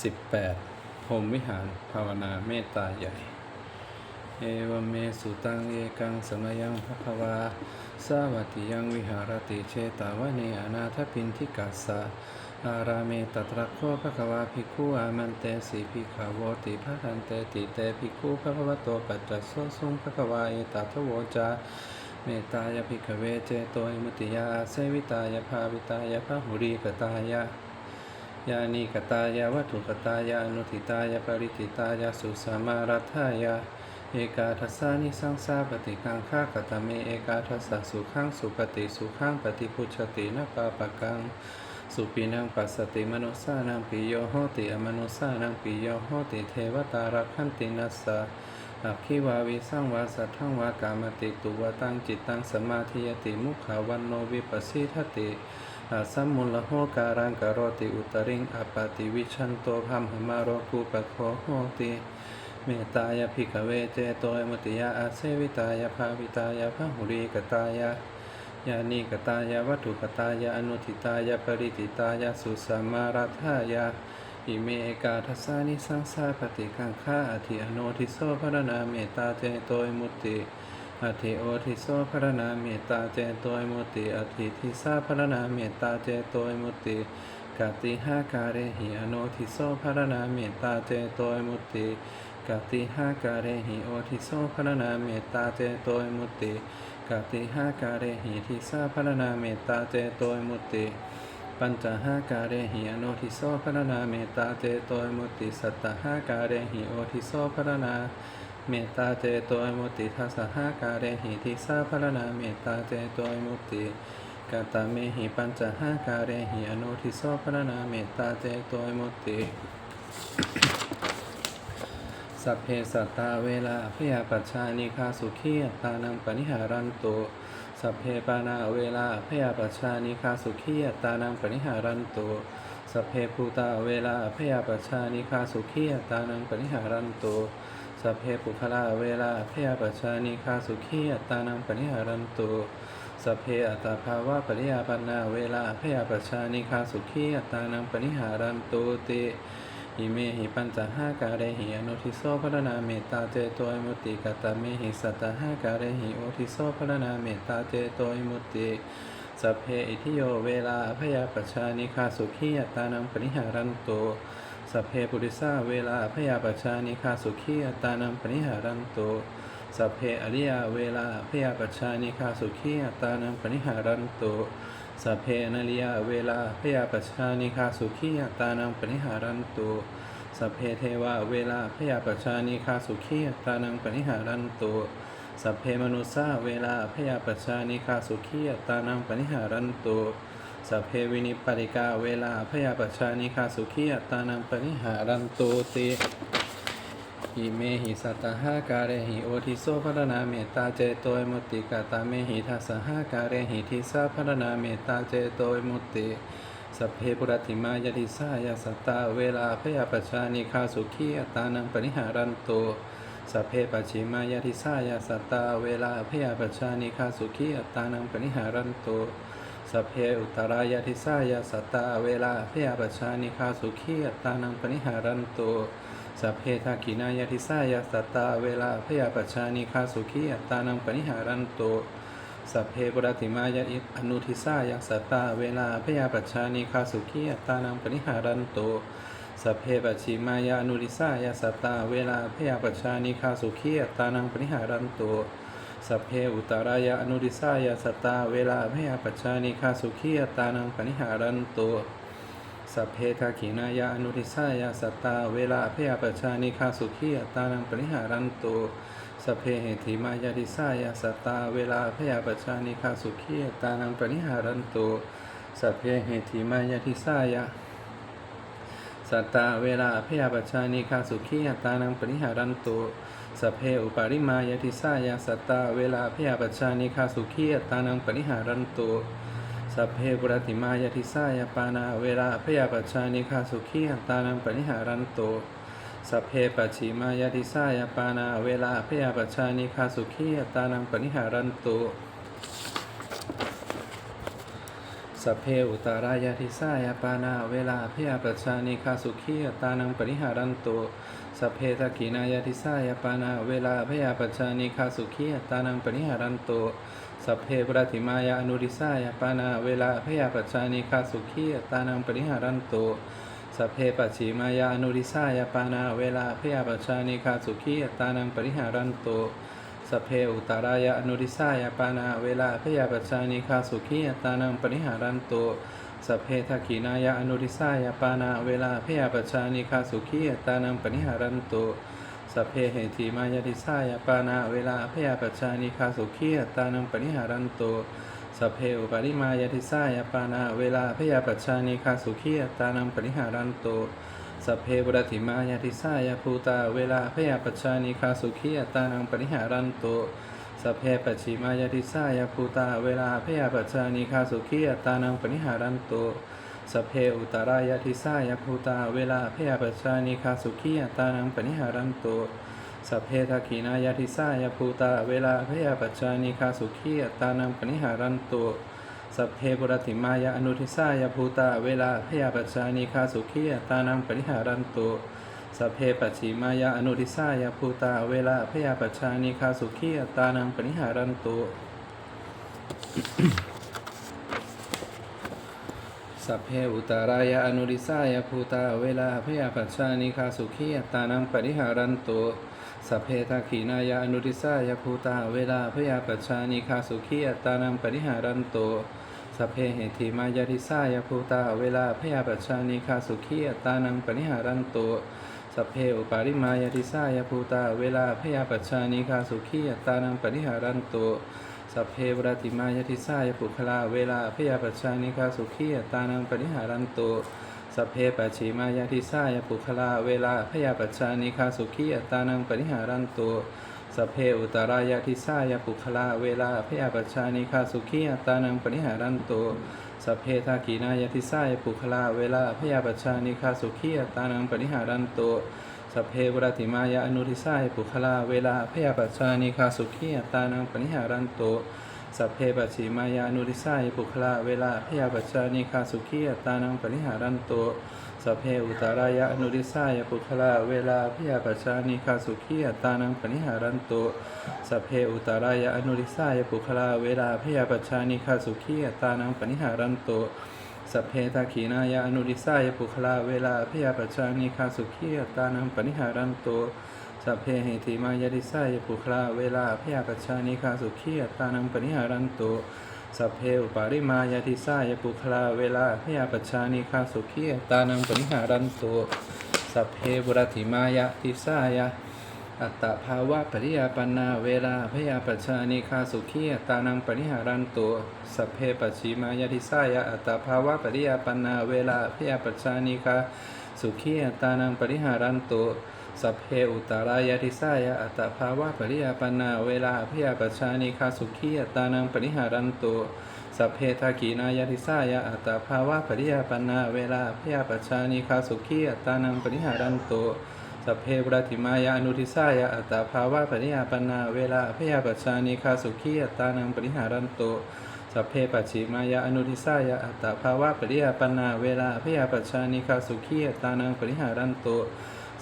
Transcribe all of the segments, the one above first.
18พรมวิหารภาวนาเมตตาใหญ่ เอวเมสุตังเอกังสมยังพภควาสวัติยังวิหารติเชตาวเนอนาถปินทิกัสสะอาราเมตตระโคภควาภิกขุอามันเตสีภิกขาวติภะทันเตติเตภิกขุภควโตปัจจสโสสุงภควาเอตัทโวจาเมตตายภิกขเวเจโตยมุติยาเสวิตายภาวิตายพระหุรีกตายะ ยานิกตายาวัตถุกตายาอนุทิตายาปริติตายาสุสมารัฐายาเอกาทัสสานิสังสาปฏิกังฆากตเมเอกาทัสสะสุขังสุปฏิสุขังปฏิพุชตินะปาปะกังสุปินังปัสสติมนุสานังปิโยโหติอมนุสานังปิโยโหติเทวตารักขันตินัสสะอักขิวาวิสังวาสัทธังวากามติตุวตังจิตตังสมาธิยติมุขาวันโนวิปัสสิทติ อาสัมมุลโหการังกโรติอุตริงอปาติวิชันโตพัมหมาโรกุปะโคโหติเมตายาภิกเวเจโตยมุติยาอาเสวิตายาภาวิตายพหุรีกตายายานิกตายาวัตถุกตายาอนุทิตายาปริติตายาสุสัมมารัฐายาอิเมเอกาทัสานิสังสาปฏิกังฆาอธิอโนทิโสพรณาเมตตาเจโตยมุติ อธิโอทิโสพรณาเมตตาเจโตยมุติอธิทิสาพรณาเมตตาเจโตยมุติกติหาการเหิอโนทิโสพรณาเมตตาเจโตยมุติกติหาการเหิโอทิโสพรณาเมตตาเจโตยมุติกติหาการเหิทิสาพรณาเมตตาเจโตยมุติปัญจหาการเหิอโนทิโสพรณาเมตตาเจโตยมุติสัตตหาการเหิโอทิโสพรณา เมตตาเจโตยมุติทัสสะหาการเรหิทิสาพรณาเมตตาเจโตยมุติกาตาเมหิปัญจหาการเรหิอนุทิโสพรณาเมตตาเจโตยมุติสัพเพสัตตาเวลาพยาปัจชานิคาสุขียตานังปนิหารันตุสัพเพปานาเวลาพยาปัจชานิคาสุขียตานังปนิหารันตุสัพเพภูตาเวลาพยาปัจชานิคาสุขียตานังปนิหารันตุ สัพเพปุคลาเวลาพยปัชานิคาสุขียตานังปนิหารันตุสัพเพอัตตาภาวะปริยาปันนาเวลาพยาปัชานิคาสุขียตานังปนิหารันตุติอิเมหิปัญจห้าการเรหิอนุทิโสพรณาเมตตาเจโตยมุติกตเมหิสัตตห้าการเรหิโอทิโสพรณาเมตตาเจโตยมุติสัพเพอิทิโยเวลาอภยาปชานิคาสุขียตานังปนิหารันโต สัพเพปุริสาเวลาอภยาปชานิคาสุขียตานังปนิหารันโตสัพเพอริยาเวลาอภยาปชานิคาสุขียตานังปนิหารันโตสัพเพนาลิยาเวลาพยาปชานิคาสุขียตานังปนิหารันโตสัพเพเทวาเวลาพยาปชานิคาสุขียตานังปนิหารันโตสัพเพมนุสาเวลาพยาปชานิคาสุขียตานังปนิหารันโต สเพวินิปปิกาเวลาพยาปชานิคาสุขียตานังปนิหารันตุติอิเมหิสัตหาการเรหิโอทิโสพรณาเมตตาเจโตยมุติกาตาเมหิทัสหาการเรหิทิสาพรณาเมตตาเจโตยมุติสัพเพปุรติมายติสายาสัตตาเวลาพยาปชานิคาสุขีอัตานังปนิหารันโตสัพเพปัจฉิมายติสายาสัตตาเวลาพยาปชานิคาสุขีอัตานังปนิหารันโต สเพอุตรายติสายาสัตตาเวลาพยาปชานิคาสุขีอัตานังปนิหารันโตสัพเพทากินายาทิสายาสัตตาเวลาพยาปัชานิคาสุขีอัตานังปนิหารันโตสัพเพปรติมายาอิอนุทิสายาสัตตาเวลาพยาปัชานิคาสุขีอัตานังปนิหารันโตสัพเพปชิมายาอนุทิสายาสัตตาเวลาพยาปัชานิคาสุขีอัตานังปนิหารันโต สัพเพอุตรายาอนุทิสายาสัตา เวลาพยาปัจชานิคาสุขีอัตตานังปนิหารันโตสัพเพทาขีนายาอนุทิสายาสัตา เวลาพยาปชานิคาสุขีอัตตานังปริหารันตุสัพเพเหติมายาทิสายาสัตา เวลาพยาปชานิคาสุขีอัตตานังปริหารันตุสัพเพเหติมายาทิสายา สัตตาเวลาพยาปชานิคาสุขีอัตานังปริหารันตุสเพอุปาริมายาทิสายาสัตตาเวลาพยาปชานิคาสุขีอัตานังปริหารันตุสัพเพปุรติมายาทิสายาปานาเวลาพยาปัจชานิคาสุขีอัตานังปนิหารันโตสัพเพปัจฉิมายาทิสายาปานาเวลาพยาปัจชานิคาสุขีอัตตานังปนิหารันโต สัพเพอุตารายาทิสายปานาเวลาพยาปชชานิคาสุขีตานังปริหารันโตสัพเพทกขีนายาทิสายปานาเวลาพยาปชชานิคาสุขีตานังปริหารันโตสัพเพปรติมายาอนุริสายปานาเวลาพยาปชชานิคาสุขีตานังปริหารันโตสัพเพปัจฉิมายาอนุริสายปานาเวลาพยาปชชานิคาสุขีตานังปริหารันโต สเพอุตารายะอนุริสายปานาเวลาพยาปชชานิคาสุขียตานังปริหารันโตสเพทักขีนายะอนุริสายปานาเวลาพยาปชชานิคาสุขียตานังปริหารันโตสเพเหติมายาติสายปานาเวลาพยาปชชานิคาสุขียตานังปริหารันโตสเพอุปาริมายาติสายปานาเวลาพยาปชชานิคาสุขียตานังปริหารันโต สัพเพบุรติมายาติสายาภูตาเวลาพยาปัจจานิคาสุขียตานังปริหารันโตสัพเพปัจฉิมายาติสายาภูตาเวลาพยาปัจจานิคาสุขียตานังปริหารันโตสัพเพอุตรายาติสายาภูตาเวลาพยาปัจจานิคาสุขียตานังปริหารันโตสัพเพทักขีนายาติสายาภูตาเวลาพยาปัจจานิคาสุขียตานังปริหารันโต สัพเพปุรติมายาอนุทิสายาภูตาเวลาพยาปัจจานิคาสุขียตานังปริหารันโตสัพเพปัจฉิมายาอนุทิสายาภูตาเวลาพยาปัจจานิคาสุขียตานังปริหารันโตสัพเพอุตารายาอนุริสายาภูตาเวลาพยาปัจจานิคาสุขียตานังปริหารันโตสัพเพทักขีนายาอนุริสายาภูตาเวลาพยาปัจจานิคาสุขียตานังปริหารันโต สัพเพเหติมายาติสายาภูตาเวลาพยาปัจจานิคาสุขียตานังปริหารันโตสัพเพอุปาริมายาติสายาภูตาเวลาพยาปัจจานิคาสุขียตานังปริหารันโตสัพเพวรติมายติสายปุคลาเวลาพยาปัจจานิคาสุขียตานังปริหารันโตสัพเพปัจฉิมายติสายปุคลาเวลาพยาปัจจานิคาสุขียตานังปริหารันโต สเพอุตรายติสายปุคลาเวลาพยาปัจจานิคาสุขียตานังปริหารันโตสเพทากีนายติสายปุคลาเวลาพยาปัจจานิคาสุขียตานังปริหารันโตสเพวรติมายาอนุทิสายปุคลาเวลาพยาปัจจานิคาสุขียตานังปริหารันโตสัพเพปัจฉิมายานุริสายปุคลาเวลาพยาปัจจานิคาสุขียตานังปริหารันโต สเพอุตารายานุริสายปุคลาเวลาพยาปัจจานิคาสุขียตานังปริหารันโตสเพอุตารายานุริสายปุคลาเวลาพยาปัจจานิคาสุขียตานังปริหารันโตสเพทักขีนายาอนุริสายปุคลาเวลาพยาปัจจานิคาสุขียตานังปริหารันโตสัพเพเหติมายาติสายปุคลาเวลาพยาปัจจานิคาสุขียตานังปริหารันโต สัพเพอุปาริมายาติสายปุคลาเวลาพยาปัจจานิคาสุขีตานังปริหารันโตสัพเพบุรติมายาติสายะอัตตภาวะปริยาปนาเวลาพยาปัจจานิคาสุขีตานังปริหารันโตสัพเพปัจฉิมายาทิสายะอัตตภาวะปริยาปนาเวลาพยาปัจจานิคาสุขีตานังปริหารันโต สัพเพอุตารายาทิสายะอัตตภาวะปริยาปนาเวลาพยาปัจจานิคาสุขียตานังปริหารันโตสัพเพทากีนายาทิสายะอัตตภาวะปริยาปนาเวลาพยาปัจจานิคาสุขียตานังปริหารันโตสัพเพปรติมายาอนุทิสายาอัตตาภาวะปริยาปนาเวลาพยาปัจจานิคาสุขียตานังปริหารันโตสัพเพปัจฉิมายาอนุทิสายาอัตตาภาวะปริยาปนาเวลาพยาปัจจานิคาสุขียตานังปริหารันโต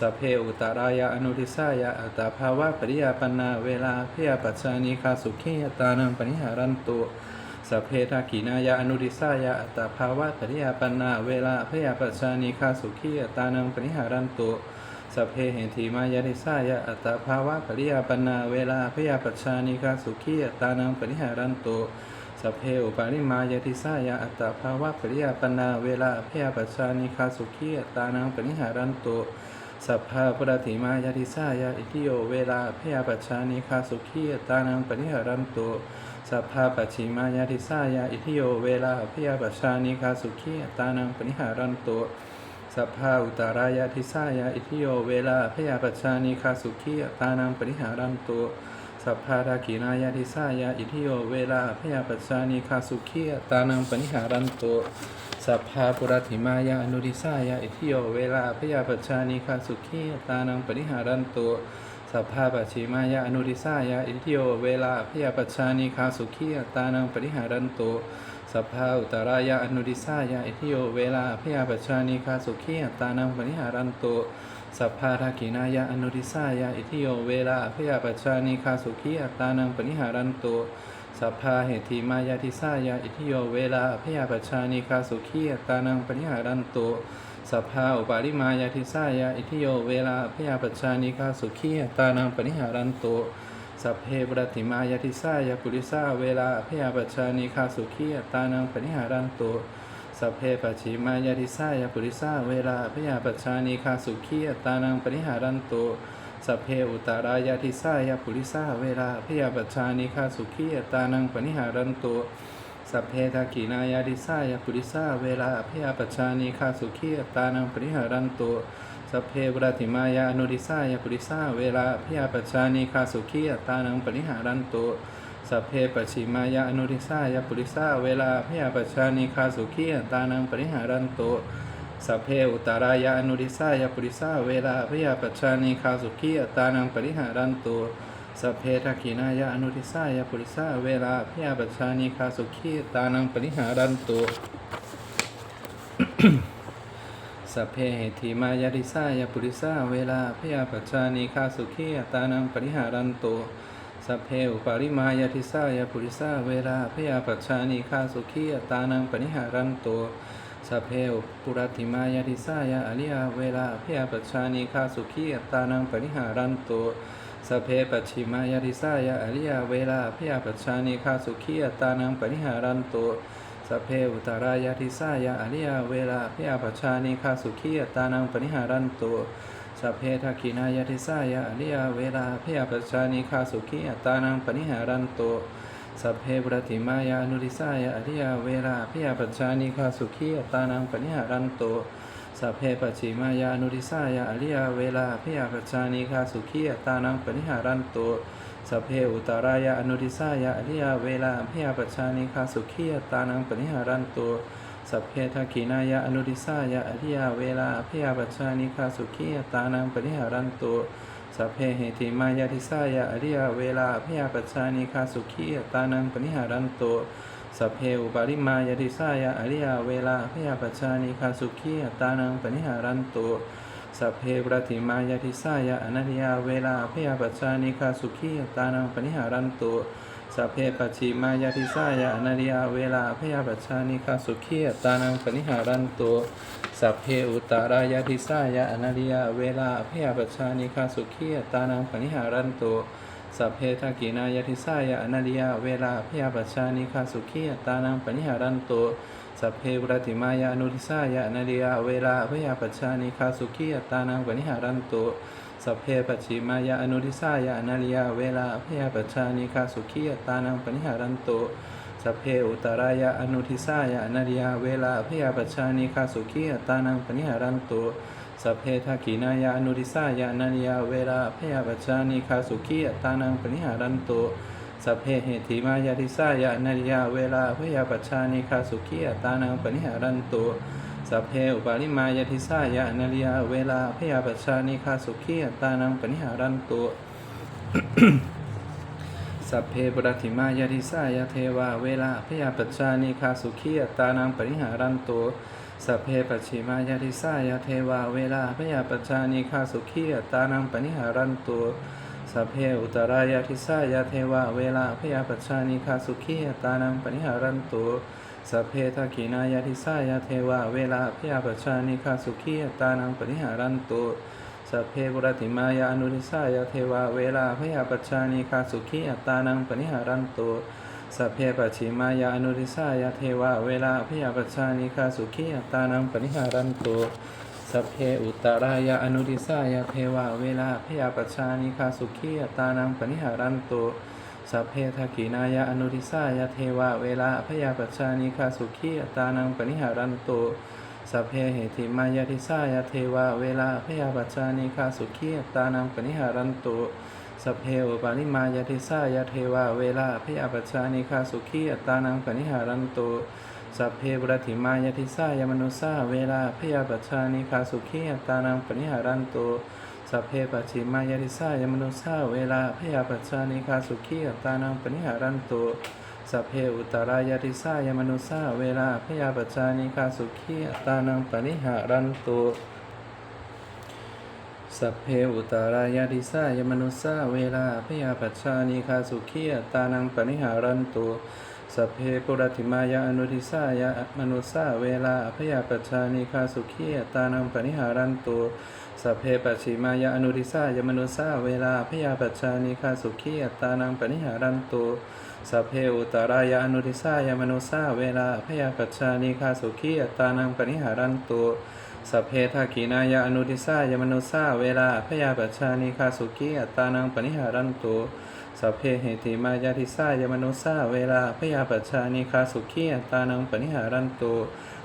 สัเพอุตารายาอนุทิสายาอัตภาวะปริยาปนาเวลาเพียปัจจานิคาสุขียตานังปริหารันโตสัเพทักขีนายาอนุริสายาอัตภาวะปริยาปันนาเวลาเพียปัจจานิคาสุขียตานังปริหารันโตสัเพเหติมายาติสายะอัตภาวะปริยาปนาเวลาพยาปัจจานิคาสุขียตานังปริหารันโตสัเพอุปาริมายาติสายะอัตภาวะปริยาปนาเวลาพยาปัจจานิคาสุขียตานังปริหารันโต สัพพะปรติมายาติสายะอิทิโยเวลาพยาปัจจานิคาสุขีตานังปริหารันโตสัพพะปัจฉิมายาติสายะอิทิโยเวลาพยาปัจจานิคาสุขีตานังปริหารันโตสัพพาอุตารายาทิสายาอิทิโยเวลาพยาปัจจานิคาสุขีตานังปริหารันโตสัพพารากีนายาทิสายาอิทิโยเวลาพยาปัจจานิคาสุขีตานังปริหารันโต สัพพาปุรติมายาอนุริสายาอิทิโยเวลาพยาปัจจานิคาสุขีตานังปริหารันโตสัพพาปัจฉิมายาอนุริสายาอิทิโยเวลาพยาปัจจานิคาสุขีตานังปริหารันโตสัพพาอุตรายะอนุดิสายะอิทิโยเวลาพยาปชชานิคาสุขีอัตตานังปนิหารันโตสัพพาทักินายะอนุดิสายะอิทิโยเวลาพยาปชชานิคาสุขีอัตตานังปนิหารันโต สัพพาเหติมายาทิสายะอิทิโยเวลาพยาปชชานิคาสุขีตานังปนิหารันโตสัพพาอุปาริมายาทิสายะอิทิโยเวลาพยาปชชานิคาสุขีตานังปนิหารันโตสัพเพปรติมายาทิสายาปุริสาเวลาพยาปัจชานิคาสุขีตานังปนิหารันโตสัพเพปัจิมายาทิสายาปุริสาเวลาพยาปัจชานิคาสุขีตานังปนิหารันโต สัพเพอุตารายาทิสายาปุริสาเวลาพยาปัชานิคาสุขีอัตานังปนิหารันโตสัพเพทักขินายาทิสายาปุริสาเวลาพยาปัชานิคาสุขีตานังปนิหารันโตสัพเพปรติมายาอนุริสายาปุริสาเวลาพยาปัชานิคาสุขีตานังปนิหารันโตสัพเพปชิมายาอนุริสายาปุริสาเวลาพยาปัชานิคาสุขีตานังปนิหารันโต สัพเพอุตารายาอนุริสายาปุริสาเวลาพยาปัจชานิคาสุขีอัตานังปนิหารันโตสัพเพทักขินายาอนุริสายาปุริสาเวลาพยาปัจชานิคาสุขีอตานังปนิหารันโตสัพเพเหติมายาริสายาปุริสาเวลาพยาปัจจานิคาสุขีอัตานังปริหารันโตสัพเพอุปาริมายาทิสายาปุริสาเวลาพยาปัจจานิคาสุขีอัตานังปริหารันโต สเพอุปุรติมายาทิสายาอริยาเวลาเพียปัจจานิคาสุขีอัตตานังปริหารันโตสเพปัจฉิมายาทิสายาอริยาเวลาเพียปัจจานิคาสุขีอัตตานังปริหารันโตสเพอุตารายาทิสายาอริยาเวลาพยาปัชานิคาสุขีอัตานังปนิหารันโตสัพเพทักินายาทิสายาอริยาเวลาพยาปัชานิคาสุขีอัตานังปนิหารันโต สัพเพปรติมายานุริสายาอริยาเวลาพยาปัจชานิคาสุขีอตานังปนิหารันโตสัพเพปัจฉิมายานุริสายาอริยาเวลาพยาปัจชานิคาสุขีอตานังปนิหารันโตสัพเพอุตารายาอนุริสายาอริยาเวลาพยาปัจชานิคาสุขีอตานังปนิหารันโตสัพเพทักขินายาอนุริสายาอริยาเวลาพยาปัจชานิคาสุขีอตานังปนิหารันโต สัพเพเหติมายาทิสายาอริยาเวลาพยาปัจชานิคาสุขีตานังปนิหารันโตสัพเพอุปาริมายาทิสายาอริยาเวลาพยาปัจชานิคาสุขีตานังปนิหารันโตสัพเพปรติมายาทิสายาอนัตยาเวลาพยาปัจจานิคาสุขีตานังปนิหารันโต สัพเพปัจฉิมายาทิสายาอนัตยาเวลาพยาปัจจานิคาสุขีตานังปนิหารันโตสัพเพอุตารายาทิสายาอนัตยาเวลาพยาปัจจานิคาสุขีตานังปนิหารันโตสัพเพทักกินายาทิสายาอนัตยาเวลาพยาปัจจานิคาสุขีตานังปนิหารันโตสัพเพปรติมายานุริสายานาเดียเวลาพยาปัจจานิคาสุขีตานังปนิหารันโต สเพปัจฉิมายาอนุริสายานาเดียเวลาพยาปัจจานิคาสุขีอัตตานังปนิหารันโตสเพอุตรายาอนุทิสายานาเดียเวลาพยาปัจจานิคาสุขีอัตตานังปนิหารันโตสเพทักขินายาอนุริสายานาเดียเวลาพยาปัจจานิคาสุขีอัตตานังปนิหารันโตสเพเหติมายาทิสายานาริยาเวลาพยาปัชานิคาสุขีอัตตานังปนิหารันโต สัพเพอุปาลิมายาทิสายานาริยาเวลาพยาปัจชานิคาสุขีตตานังปนิหารันโตสัพเพปรติมายาทิสายาเทวาเวลาพยาปัจจานิคาสุขีตตานังปริหารันโตสัพเพปชิมายาทิสายาเทวาเวลาพยาปัจจานิคาสุขีตตานังปริหารันโตสัพเพอุตรายาทิสายาเทวาเวลาพยาปัจจานิคาสุขีตตานังปริหารันโต สเพทักขินายาทิสายาเทวาเวลาพยาปัจจานิคาสุขีอัตานังปริหารันโตสัพเพปุรติมายาอนุริสายาเทวาเวลาพยาปัจจานิคาสุขีอัตานังปนิหารันโตสัพเพปัจฉิมายาอนุริสายาเทวาเวลาพยาปัจจานิคาสุขีอัตานังปนิหารันโตสัพเพอุตรายาอนุริสายาเทวาเวลาพยาปัจจานิคาสุขีอัตตานังปนิหารันโต สัพเพทักขินายาอนุริสายาเทวาเวลาพยาปัจจานิคาสุขีอัตานังปนิหารันโตสัพเพเหติมายาทิสายาเทวาเวลาพยาปัจจานิคาสุขีอัตานังปนิหารันโตสัพเพอุปาลิมายาทิสายาเทวาเวลาพยาปัจจานิคาสุขีอัตานังปนิหารันโตสัพเพปรติมายาทิสายามนุสาเวลาพยาปัจจานิคาสุขีอัตตานังปนิหารันโต สัพเพปัจฉิมายาทิสายมนุสาเวลาพยาปัจจานิคาสุขีอัตานังปนิหารันโตสัพเพอุตรายติสายมนุสาเวลาพยาปจจานิคาสุขีอัตานังปนิหารันตุสัพเพอุตารายาติสายมนุสาเวลาพยาปัชานิคาสุขีอัตานังปนิหารันตุสัพเพปุรติมายาอนุทิสายมนุสาเวลาพยาปัชานิคาสุขีอัตตานังปนิหารันตุ สัพเพปัจฉิมายาอนุทิสายมนุสาเวลาพยาปัชชานิคาสุขีอัตานังปนิหารันตุสัพเพอุตารายาอนุทิสายมนุสาเวลาพยาปัชชานิคาสุขีอัตานังปนิหารันตุสัพเพทากีนายาอนุทิสายมนุสาเวลาพยาปัชชานิคาสุกีอัตานังปนิหารันตุสัพเพเหติมายาทิสายมนุสาเวลาพยาปัชชานิคาสุขีอัตตานังปนิหารันตุ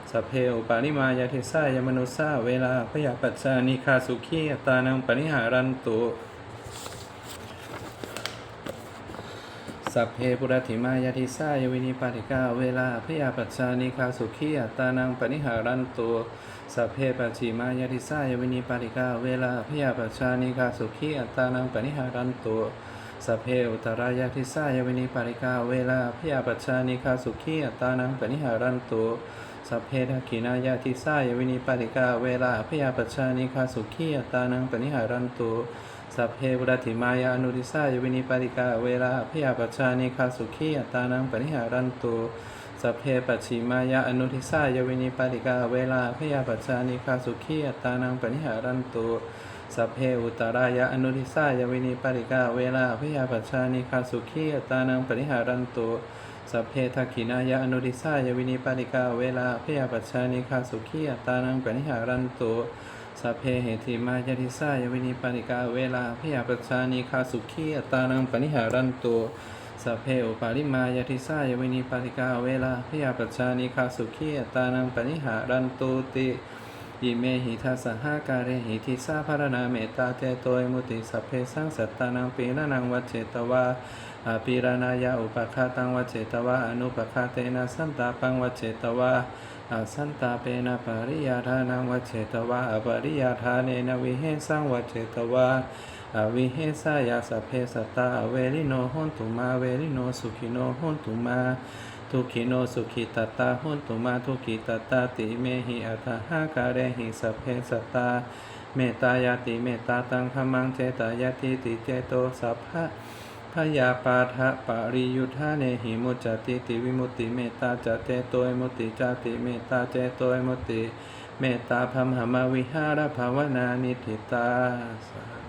สัพเพอุปาลิมายาทิสายมนุสาเวลาพยาปัชชานิคาสุขีอัตานังปนิหารันตุสัพเพปุรติมายาทิสายวินิปาติกาเวลาพยาปัชชานิคาสุขีอัตานังปนิหารันตุสัพเพปัจฉิมายาติสายวินิปาติกาเวลาพยาปัชชานิคาสุขีอัตานังปนิหารันตุสัพเพอุตรายาติสายวินิปาติกาเวลาพยาปัชชานิคาสุขีอัตานังปนิหารันตุ สัพเพทักขินายาติสายวินิปาติกาเวลาพยาปัชานิคาสุขีอัตานังปนิหารันตุสัพเพบุรติมายาอนุติสายวินิปาติกาเวลาพยาปัชานิคาสุขีอัตานังปนิหารันตุสัพเพปัจฉิมายาอนุทิสายวินิปาติกาเวลาพยาปัชานิคาสุขีอัตานังปนิหารันตุสัพเพอุตรายาอนุทิสายวินิปาติกาเวลาพยาปัชานิคาสุขีอัตตานังปนิหารันตุ สัพเพทักขินายาอนุทิสายวินิปาติกาเวลาพยาปัชชานิคาสุขีอัตานังปนิหารันตุสัพเพเหติมายาทิสายวินิปาติกาเวลาพยาปัชชานิคาสุขีอัตานังปนิหารันตุสัพเพอุปาลิมายาทิสายวินิปาติกาเวลาพยาปัชชานิคาสุขีอัตานังปนิหารันตุติยิเมหิทัสหาการเหิทิสาภารณาเมตตาเตโตยมุติสัพเพสังสัตตานังปีนานังวัจเจตวา อาปีรานายาอุปคาตังวัจเจตวาอนุปคาเตนะสันตาปังวัจเจตวาอาสันตาเปนะปริยาทานังวัจเจตวาอปริยาทาเนนะวิเหสังวัจเจตวาอวิเหสายาสเพสตาเวริโนหุนตุมาเวริโนสุขิโนหุนตุมาทุกขิโนสุขิตตาหุนตุมาทุกิตตาติเมหิอัตหาการหิสเพสตาเมตตายาติเมตตาตังขมังเจตายาติติเจโตสัพพะ พยาปาทะปริยุทธาเนหิมุจจติติวิมุติเมตตาจเตโตยมุติจติเมตตาเจโตยมุตติเมตตาพัมหมาวิหารภาวนานิทิตาสา